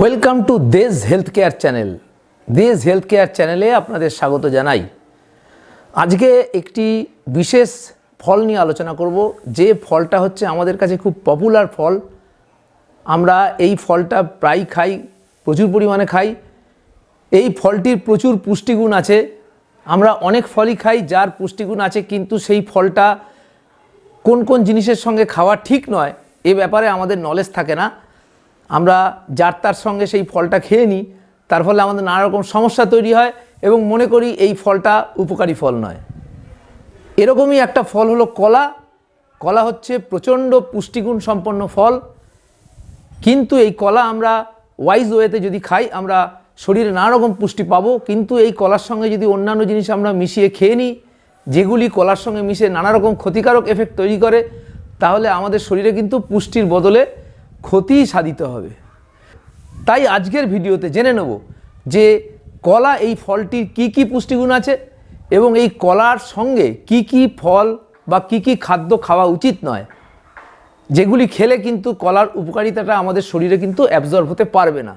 Welcome to Desh health care channel Desh health care চ্যানেলে আপনাদের স্বাগত জানাই। আজকে একটি বিশেষ ফল নিয়ে আলোচনা করব। যে ফলটা হচ্ছে আমাদের কাছে খুব পপুলার ফল। আমরা এই ফলটা প্রায় খাই, প্রচুর পরিমাণে খাই। এই ফলটির প্রচুর পুষ্টিগুণ আছে। আমরা অনেক ফলই খাই, যার পুষ্টিগুণ আছে, কিন্তু সেই ফলটা কোন কোন জিনিসের সঙ্গে খাওয়া ঠিক নয়, এ ব্যাপারে আমাদের নলেজ থাকে না। আমরা যার তার সঙ্গে সেই ফলটা খেয়ে নিই, তার ফলে আমাদের নানা রকম সমস্যা তৈরি হয় এবং মনে করি এই ফলটা উপকারী ফল নয়। এরকমই একটা ফল হলো কলা। কলা হচ্ছে প্রচণ্ড পুষ্টিগুণ সম্পন্ন ফল। কিন্তু এই কলা আমরা ওয়াইজ ওয়েতে যদি খাই, আমরা শরীরে নানা রকম পুষ্টি পাবো। কিন্তু এই কলার সঙ্গে যদি অন্যান্য জিনিস আমরা মিশিয়ে খেয়ে নিই, যেগুলি কলার সঙ্গে মিশে নানা রকম ক্ষতিকারক এফেক্ট তৈরি করে, তাহলে আমাদের শরীরে কিন্তু পুষ্টির বদলে ক্ষতিই সাধিত হবে। তাই আজকের ভিডিওতে জেনে নেব যে কলা এই ফলটির কি কি পুষ্টিগুণ আছে এবং এই কলার সঙ্গে কি কি ফল বা কি কি খাদ্য খাওয়া উচিত নয়, যেগুলি খেলে কিন্তু কলার উপকারিতাটা আমাদের শরীরে কিন্তু অ্যাবজর্ব হতে পারবে না।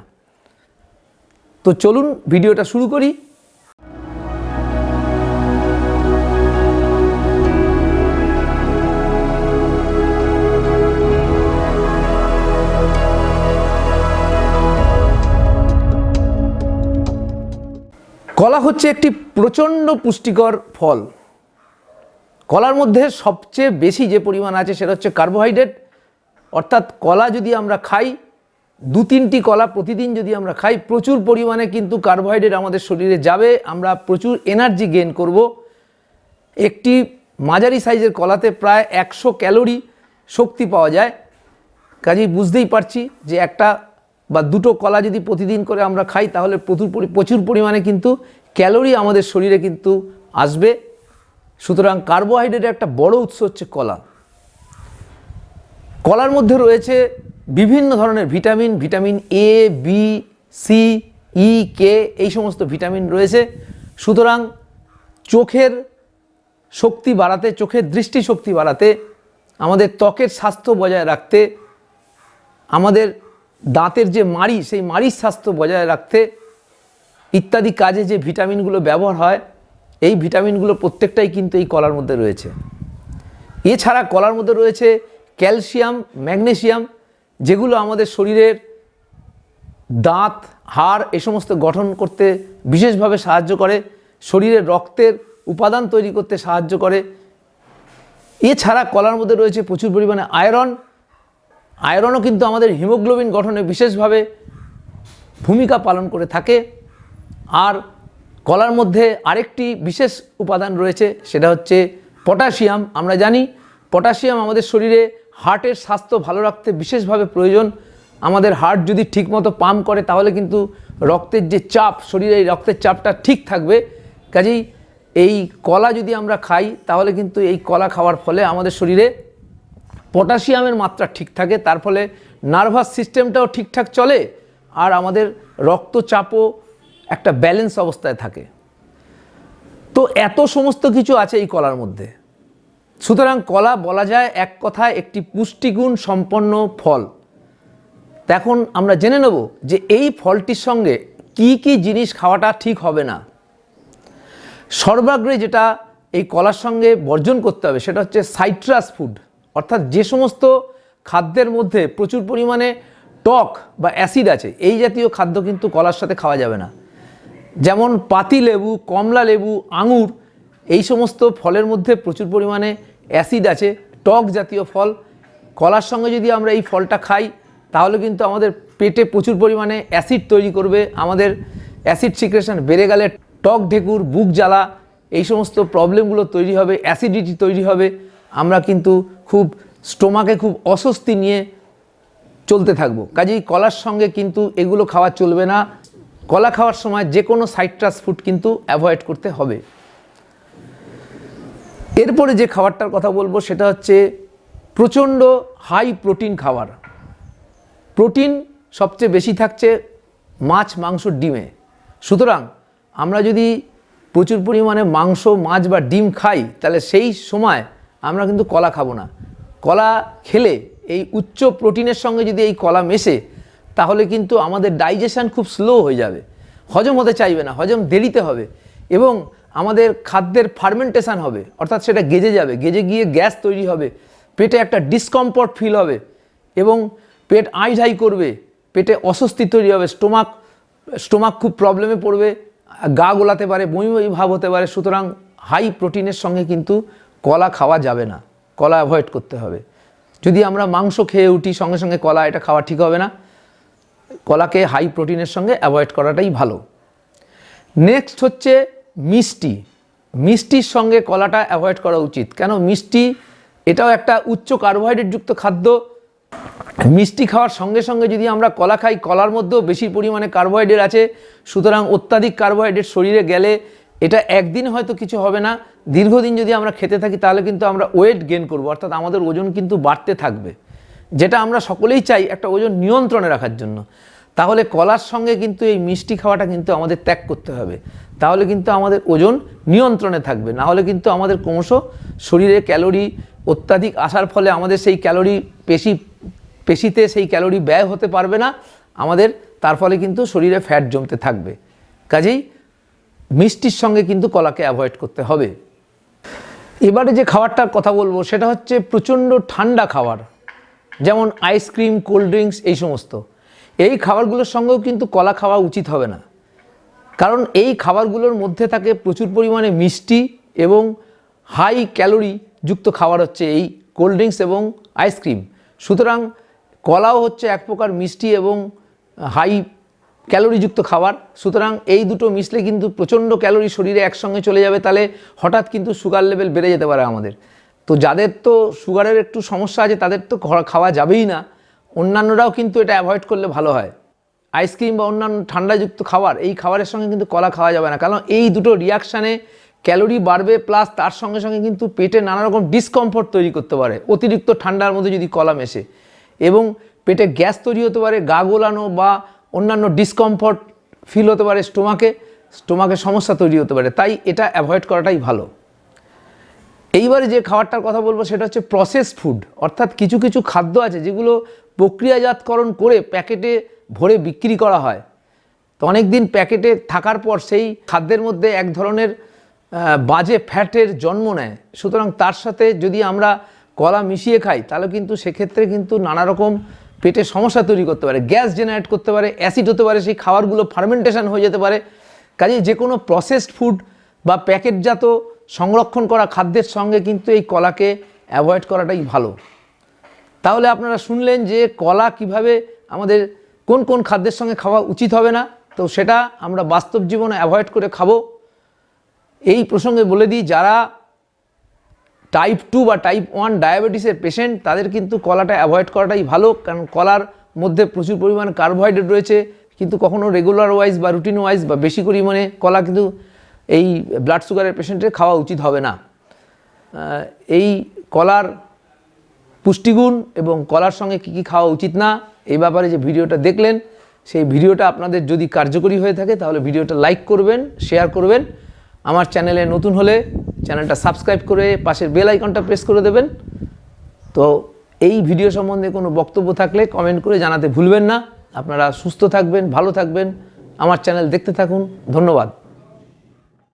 তো চলুন ভিডিওটা শুরু করি। কলা হচ্ছে একটি প্রচণ্ড পুষ্টিকর ফল। কলার মধ্যে সবচেয়ে বেশি যে পরিমাণ আছে সেটা হচ্ছে কার্বোহাইড্রেট। অর্থাৎ কলা যদি আমরা খাই, দু তিনটি কলা প্রতিদিন যদি আমরা খাই, প্রচুর পরিমাণে কিন্তু কার্বোহাইড্রেট আমাদের শরীরে যাবে, আমরা প্রচুর এনার্জি গেইন করব। একটি মাঝারি সাইজের কলাতে প্রায় একশো ক্যালোরি শক্তি পাওয়া যায়। কাজেই বুঝতেই পারছি যে একটা বা দুটো কলা যদি প্রতিদিন করে আমরা খাই, তাহলে প্রচুর পরি- প্রচুর পরিমাণে কিন্তু ক্যালোরি আমাদের শরীরে কিন্তু আসবে। সুতরাং কার্বোহাইড্রেটের একটা বড় উৎস হচ্ছে কলা। কলার মধ্যে রয়েছে বিভিন্ন ধরনের vitamin vitamin A B C E K এই সমস্ত ভিটামিন রয়েছে। সুতরাং চোখের শক্তি বাড়াতে, চোখের দৃষ্টিশক্তি বাড়াতে, আমাদের ত্বকের স্বাস্থ্য বজায় রাখতে, আমাদের দাঁতের যে মাড়ি, সেই মাড়ির স্বাস্থ্য বজায় রাখতে ইত্যাদি কাজে যে ভিটামিনগুলো ব্যবহার হয়, এই ভিটামিনগুলো প্রত্যেকটাই কিন্তু এই কলার মধ্যে রয়েছে। এছাড়া কলার মধ্যে রয়েছে ক্যালসিয়াম, ম্যাগনেসিয়াম, যেগুলো আমাদের শরীরের দাঁত, হাড়, এ সমস্ত গঠন করতে বিশেষভাবে সাহায্য করে, শরীরের রক্তের উপাদান তৈরি করতে সাহায্য করে। এছাড়া কলার মধ্যে রয়েছে প্রচুর পরিমাণে আয়রন আয়রনও কিন্তু আমাদের হিমোগ্লোবিন গঠনে বিশেষভাবে ভূমিকা পালন করে থাকে। আর কলার মধ্যে আরেকটি বিশেষ উপাদান রয়েছে, সেটা হচ্ছে পটাশিয়াম। আমরা জানি পটাশিয়াম আমাদের শরীরে হার্টের স্বাস্থ্য ভালো রাখতে বিশেষভাবে প্রয়োজন। আমাদের হার্ট যদি ঠিকমতো পাম্প করে, তাহলে কিন্তু রক্তের যে চাপ, শরীরে এই রক্তের চাপটা ঠিক থাকবে। কাজেই এই কলা যদি আমরা খাই, তাহলে কিন্তু এই কলা খাওয়ার ফলে আমাদের শরীরে পটাশিয়ামের মাত্রা ঠিক থাকে, তার ফলে নার্ভাস সিস্টেমটাও ঠিকঠাক চলে আর আমাদের রক্তচাপও একটা ব্যালেন্স অবস্থায় থাকে। তো এত সমস্ত কিছু আছে এই কলার মধ্যে। সুতরাং কলা বলা যায় এক কথায় একটি পুষ্টিগুণ সম্পন্ন ফল। এখন আমরা জেনে নেব যে এই ফলটির সঙ্গে কি কি জিনিস খাওয়াটা ঠিক হবে না। সর্বাগ্রে যেটা এই কলার সঙ্গে বর্জন করতে হবে সেটা হচ্ছে সাইট্রাস ফুড। অর্থাৎ যে সমস্ত খাদ্যের মধ্যে প্রচুর পরিমাণে টক বা অ্যাসিড আছে, এই জাতীয় খাদ্য কিন্তু কলার সাথে খাওয়া যাবে না। যেমন পাতি লেবু, কমলা লেবু, আঙুর, এই সমস্ত ফলের মধ্যে প্রচুর পরিমাণে অ্যাসিড আছে, টক জাতীয় ফল। কলার সঙ্গে যদি আমরা এই ফলটা খাই, তাহলে কিন্তু আমাদের পেটে প্রচুর পরিমাণে অ্যাসিড তৈরি করবে, আমাদের অ্যাসিড সিক্রেশন বেড়ে গেলে টক ঢেকুর, বুক জ্বালা, এই সমস্ত প্রবলেমগুলো তৈরি হবে, অ্যাসিডিটি তৈরি হবে। আমরা কিন্তু খুব স্টোমাকে খুব অস্বস্তি নিয়ে চলতে থাকব। কাজেই কলার সঙ্গে কিন্তু এগুলো খাওয়া চলবে না। কলা খাওয়ার সময় যে কোনো সাইট্রাস ফুড কিন্তু অ্যাভয়েড করতে হবে। এরপরে যে খাবারটার কথা বলব সেটা হচ্ছে প্রচণ্ড হাই প্রোটিন খাবার। প্রোটিন সবচেয়ে বেশি থাকছে মাছ, মাংস, ডিমে। সুতরাং আমরা যদি প্রচুর পরিমাণে মাংস, মাছ বা ডিম খাই, তাহলে সেই সময় আমরা কিন্তু কলা খাব না। কলা খেলে এই উচ্চ প্রোটিনের সঙ্গে যদি এই কলা মেশে, তাহলে কিন্তু আমাদের ডাইজেশান খুব স্লো হয়ে যাবে। হজম হতে চাইবে না, হজম দেরিতে হবে এবং আমাদের খাদ্যের ফার্মেন্টেশান হবে, অর্থাৎ সেটা গেজে যাবে। গেজে গিয়ে গ্যাস তৈরি হবে, পেটে একটা ডিসকমফর্ট ফিল হবে এবং পেট আইঝাই করবে, পেটে অস্বস্তি তৈরি হবে স্টোমাক স্টোমাক খুব প্রবলেমে পড়বে, গা গোলাতে পারে, বমি বমি ভাব হতে পারে, সুতরাং হাই প্রোটিনের সঙ্গে কিন্তু কলা খাওয়া যাবে না। কলা অ্যাভয়েড করতে হবে। যদি আমরা মাংস খেয়ে উঠি, সঙ্গে সঙ্গে কলা, এটা খাওয়া ঠিক হবে না। কলাকে হাই প্রোটিনের সঙ্গে অ্যাভয়েড করাটাই ভালো। নেক্সট হচ্ছে মিষ্টি। মিষ্টির সঙ্গে কলাটা অ্যাভয়েড করা উচিত। কেন? মিষ্টি এটাও একটা উচ্চ কার্বোহাইড্রেটযুক্ত খাদ্য। মিষ্টি খাওয়ার সঙ্গে সঙ্গে যদি আমরা কলা খাই, কলার মধ্যেও বেশি পরিমাণে কার্বোহাইড্রেট আছে। সুতরাং অত্যাধিক কার্বোহাইড্রেট শরীরে গেলে এটা একদিন হয়তো কিছু হবে না, দীর্ঘদিন যদি আমরা খেতে থাকি তাহলে কিন্তু আমরা ওয়েট গেন করব, অর্থাৎ আমাদের ওজন কিন্তু বাড়তে থাকবে। যেটা আমরা সকলেই চাই একটা ওজন নিয়ন্ত্রণে রাখার জন্য। তাহলে কলার সঙ্গে কিন্তু এই মিষ্টি খাওয়াটা কিন্তু আমাদের ত্যাগ করতে হবে। তাহলে কিন্তু আমাদের ওজন নিয়ন্ত্রণে থাকবে। না হলে কিন্তু আমাদের ক্রমশ শরীরে ক্যালোরি অত্যাধিক আসার ফলে আমাদের সেই ক্যালোরি পেশি, পেশিতে সেই ক্যালোরি ব্যয় হতে পারবে না, আমাদের তার ফলে কিন্তু শরীরে ফ্যাট জমতে থাকবে। কাজেই মিষ্টির সঙ্গে কিন্তু কলাকে অ্যাভয়েড করতে হবে। এবারে যে খাবারটার কথা বলব, সেটা হচ্ছে প্রচণ্ড ঠান্ডা খাবার, যেমন আইসক্রিম কোল্ড ড্রিঙ্কস এই সমস্ত। এই খাবারগুলোর সঙ্গেও কিন্তু কলা খাওয়া উচিত হবে না। কারণ এই খাবারগুলোর মধ্যে থাকে প্রচুর পরিমাণে মিষ্টি এবং হাই ক্যালোরি যুক্ত খাবার হচ্ছে এই কোল্ড ড্রিঙ্কস এবং আইসক্রিম সুতরাং কলাও হচ্ছে এক প্রকার মিষ্টি এবং হাই ক্যালোরিযুক্ত খাবার। সুতরাং এই দুটো মিশলে কিন্তু প্রচণ্ড ক্যালোরি শরীরে একসঙ্গে চলে যাবে, তাহলে হঠাৎ কিন্তু সুগার লেভেল বেড়ে যেতে পারে আমাদের। তো যাদের তো সুগারের একটু সমস্যা আছে, তাদের তো খাওয়া- যাবেই না। অন্যান্যরাও কিন্তু এটা অ্যাভয়েড করলে ভালো হয়। আইসক্রিম বা অন্যান্য ঠান্ডাযুক্ত খাবার, এই খাবারের সঙ্গে কিন্তু কলা খাওয়া যাবে না। কারণ এই দুটো রিয়াকশানে ক্যালোরি বাড়বে প্লাস তার সঙ্গে সঙ্গে কিন্তু পেটে নানা রকম ডিসকমফর্ট তৈরি করতে পারে। অতিরিক্ত ঠান্ডার মধ্যে যদি কলা মেশে। এবং পেটে গ্যাস তৈরি হতে পারে, গা গোলানো বা অন্যান্য ডিসকমফর্ট ফিল হতে পারে স্টোমাকে স্টোমাকে সমস্যা তৈরি হতে পারে, তাই এটা অ্যাভয়েড করাটাই ভালো। এইবারে যে খাবারটার কথা বলব সেটা হচ্ছে প্রসেস ফুড অর্থাৎ কিছু কিছু খাদ্য আছে যেগুলো প্রক্রিয়াজাতকরণ করে প্যাকেটে ভরে বিক্রি করা হয়। তো অনেক দিন প্যাকেটে থাকার পর সেই খাদ্যের মধ্যে এক ধরনের বাজে ফ্যাটের জন্ম নেয়। সুতরাং তার সাথে যদি আমরা কলা মিশিয়ে খাই, তাহলে কিন্তু সেক্ষেত্রে কিন্তু নানা রকম পেটে সমস্যা তৈরি করতে পারে, গ্যাস জেনারেট করতে পারে, অ্যাসিড হতে পারে, সেই খাবারগুলো ফার্মেন্টেশন হয়ে যেতে পারে। কাজে যে কোনো প্রসেসড ফুড বা প্যাকেটজাত সংরক্ষণ করা খাদ্যের সঙ্গে কিন্তু এই কলাকে অ্যাভয়েড করাটাই ভালো। তাহলে আপনারা শুনলেন যে কলা কীভাবে আমাদের কোন কোন খাদ্যের সঙ্গে খাওয়া উচিত হবে না, তো সেটা আমরা বাস্তব জীবনে অ্যাভয়েড করে খাব। এই প্রসঙ্গে বলে দিই, যারা টাইপ টু বা টাইপ ওয়ান ডায়াবেটিসের পেশেন্ট তাদের কিন্তু কলাটা অ্যাভয়েড করাটাই ভালো। কারণ কলার মধ্যে প্রচুর পরিমাণে কার্বোহাইড্রেট রয়েছে, কিন্তু কখনো রেগুলার ওয়াইজ বা রুটিন ওয়াইজ বা বেশি পরিমাণে কলা কিন্তু এই ব্লাড সুগারের পেশেন্টের খাওয়া উচিত হবে না। এই কলার পুষ্টিগুণ এবং কলার সঙ্গে কী কী খাওয়া উচিত না, এই ব্যাপারে যে ভিডিওটা দেখলেন, সেই ভিডিওটা আপনাদের যদি কার্যকরী হয়ে থাকে, তাহলে ভিডিওটা লাইক করবেন শেয়ার করবেন। আমার চ্যানেলে নতুন হলে চ্যানেলটা সাবস্ক্রাইব করে পাশের বেল আইকনটা প্রেস করে দেবেন। তো এই ভিডিও সম্বন্ধে কোনো বক্তব্য থাকলে কমেন্ট করে জানাতে ভুলবেন না। আপনারা সুস্থ থাকবেন, ভালো থাকবেন। আমার চ্যানেল দেখতে থাকুন। ধন্যবাদ।